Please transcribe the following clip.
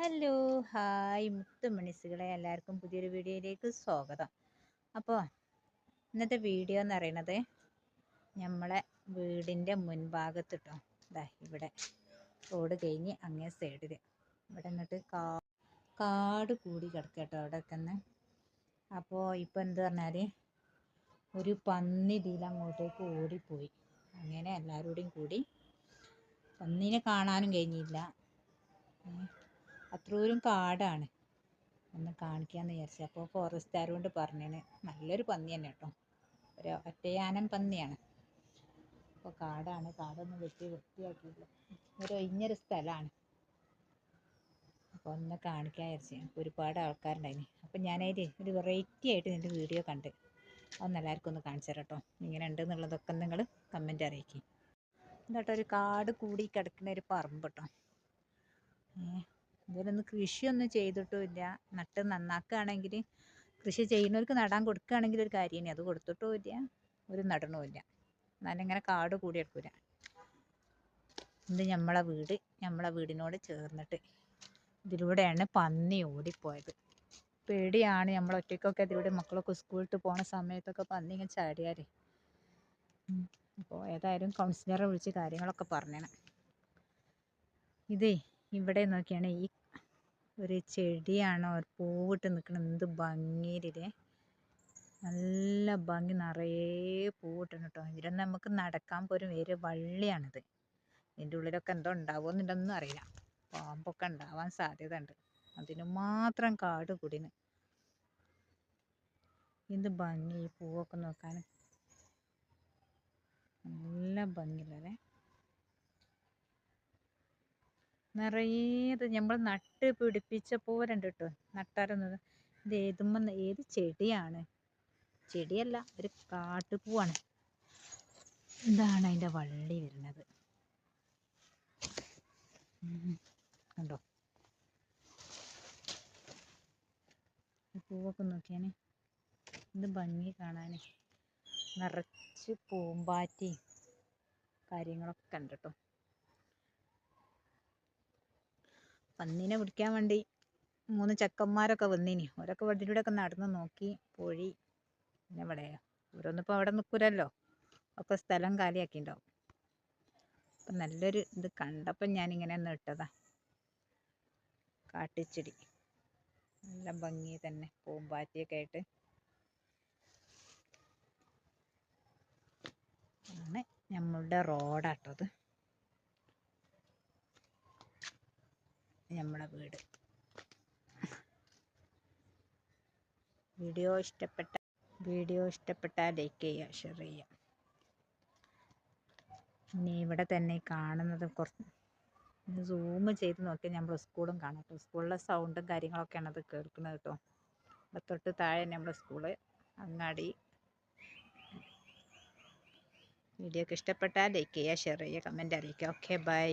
Hello hi. മുത്തുമണിസുകളെ എല്ലാവർക്കും പുതിയൊരു വീഡിയോയിലേക്ക് സ്വാഗതം. അപ്പോൾ ഇന്നത്തെ വീഡിയോ എന്ന് പറയുന്നത് നമ്മളെ വീടിന്റെ മുൻഭാഗത്ത് കേട്ടോ ഇതാ ഇവിടെ റോഡ് കഴിഞ്ഞ് അങ്ങേ സൈഡിൽ ഇവിടെ എന്നിട്ട് കാ കാട് കൂടി കിടക്കുക കേട്ടോ അവിടെ തന്നെ അപ്പോൾ ഇപ്പോൾ എന്ത് പറഞ്ഞാൽ ഒരു പന്നി ഇതിൽ അങ്ങോട്ടേക്ക് ഓടിപ്പോയി. അങ്ങനെ എല്ലാവരോടും കൂടി പന്നീനെ കാണാനും കഴിഞ്ഞില്ല. അത്രൂരും കാടാണ്. ഒന്ന് കാണിക്കാമെന്ന് വിചാരിച്ചു. അപ്പോൾ ഫോറസ്റ്റുകാരോട് കൊണ്ട് പറഞ്ഞേന്. നല്ലൊരു പന്നി തന്നെ കേട്ടോ. ഒരു ഒറ്റയാനം പന്നിയാണ്. അപ്പോൾ കാടാണ്. കാടൊന്നും വെട്ടി വൃത്തിയാക്കിയില്ല ഒരു ഇങ്ങനൊരു സ്ഥലമാണ് അപ്പോൾ ഒന്ന് കാണിക്കാൻ വിചാരിച്ചു. അപ്പോൾ ഒരുപാട് ആൾക്കാരുണ്ടായിന്. അപ്പോൾ ഞാനതിൽ ഒരു വെറൈറ്റി ആയിട്ട് നിന്റെ വീഡിയോ കണ്ട്. അതൊന്ന് എല്ലാവർക്കും ഒന്ന് കാണിച്ചു തരാം കേട്ടോ ഇങ്ങനെ ഉണ്ടെന്നുള്ളതൊക്കെ നിങ്ങൾ കമന്റ് അറിയിക്കും. എന്നിട്ടൊരു കാട് കൂടി കിടക്കുന്ന ഒരു പറമ്പ് കേട്ടോ. ഇതിലൊന്നും കൃഷിയൊന്നും ചെയ്തിട്ടുമില്ല. നട്ട് നന്നാക്കുകയാണെങ്കിൽ കൃഷി ചെയ്യുന്നവർക്ക് നടാൻ കൊടുക്കുകയാണെങ്കിൽ ഒരു കാര്യമാണ് അത് കൊടുത്തിട്ടും ഇല്ല ഒരു നടണമില്ല എന്നാലും ഇങ്ങനെ കാട് കൂടി എടുക്കൂല. ഇത് നമ്മളെ വീട് നമ്മളെ വീടിനോട് ചേർന്നിട്ട് ഇതിലൂടെയാണ് പന്നി ഓടിപ്പോയത്. പേടിയാണ് നമ്മൾ ഒറ്റയ്ക്കൊക്കെ ഇതിലൂടെ മക്കളൊക്കെ സ്കൂളിട്ട് പോണ സമയത്തൊക്കെ പന്നി ഇങ്ങനെ ചാടിയാലേ. അപ്പോൾ ഏതായാലും കൗൺസിലറെ വിളിച്ച് കാര്യങ്ങളൊക്കെ പറഞ്ഞേണം. ഇതേ ഇവിടെ നോക്കിയാണ് ഈ ഒരു ചെടിയാണോ? ഒരു പൂവിട്ട് നിൽക്കണം എന്ത് ഭംഗിയിലേ നല്ല ഭംഗി നിറയെ പൂവിട്ടുണ്ട് കേട്ടോ. ഇവിടെ നമുക്ക് നടക്കാൻ പോലും ഒരു വള്ളിയാണിത്. ഇതിന്റെ ഉള്ളിലൊക്കെ എന്തോ ഉണ്ടാവുമെന്നുണ്ടെന്നൊന്നും അറിയില്ല. പാമ്പൊക്കെ ഉണ്ടാവാൻ സാധ്യത ഉണ്ട് അതിന് മാത്രം കാട് കുടിന്. എന്ത് ഭംഗി പൂവൊക്കെ നോക്കാൻ. നല്ല ഭംഗിയുള്ളതേ നിറയെ ഇത് നമ്മൾ നട്ട് പിടിപ്പിച്ച പോരുണ്ട് കേട്ടോ നട്ടാരുന്നത്. ഇത് ഏതുമ്പോ ഏത് ചെടിയാണ്? ചെടിയല്ല ഒരു കാട്ടുപൂവാണ് ഇതാണ് അതിന്റെ വള്ളി വരുന്നത്. കണ്ടോ? പൂവൊക്കെ നോക്കിയാന്. ഇത് ഭംഗി കാണാൻ നിറച്ച് പൂമ്പാറ്റി കാര്യങ്ങളൊക്കെ ഉണ്ട് കേട്ടോ പന്നീനെ പിടിക്കാൻ വേണ്ടി മൂന്ന് ചെക്കന്മാരൊക്കെ വന്നിനി. ഓരൊക്കെ വണ്ടിയിലൂടെയൊക്കെ നടന്ന് നോക്കി പോയി. പിന്നെ ഇവിടെ ഓരോന്നും അവിടെ നിൽക്കൂലല്ലോ ഒക്കെ സ്ഥലം കാലിയാക്കിയിട്ടുണ്ടാവും അപ്പം നല്ലൊരു ഇത് കണ്ടപ്പം ഞാനിങ്ങനെ ഒന്ന് ഇട്ടതാ. കാട്ടിച്ചെടി. നല്ല ഭംഗി തന്നെ പൂമ്പാറ്റിയൊക്കെ ആയിട്ട്. ആണ് നമ്മളുടെ റോഡാട്ടോ അത്. നമ്മളെ വീട്. വീഡിയോ ഇഷ്ടപ്പെട്ട വീഡിയോ ഇഷ്ടപ്പെട്ടാൽ ലൈക്ക് ചെയ്യുക ഷെയർ ചെയ്യുക. ഇനി ഇവിടെ തന്നെ കാണുന്നത് കുറച്ച് സൂം ചെയ്ത് നോക്കിയാൽ നമ്മൾ സ്കൂളും കാണാം കേട്ടോ സ്കൂളിലെ സൗണ്ടും കാര്യങ്ങളൊക്കെയാണ് അത് കേൾക്കുന്നത് കേട്ടോ ഇവിടെ തൊട്ട് താഴെ നമ്മുടെ സ്കൂൾ അങ്ങാടി. വീഡിയോ ഒക്കെ ഇഷ്ടപ്പെട്ടാൽ ലൈക്ക് ചെയ്യുക ഷെയർ ചെയ്യുക കമന്റ് അറിയിക്കുക. Okay bye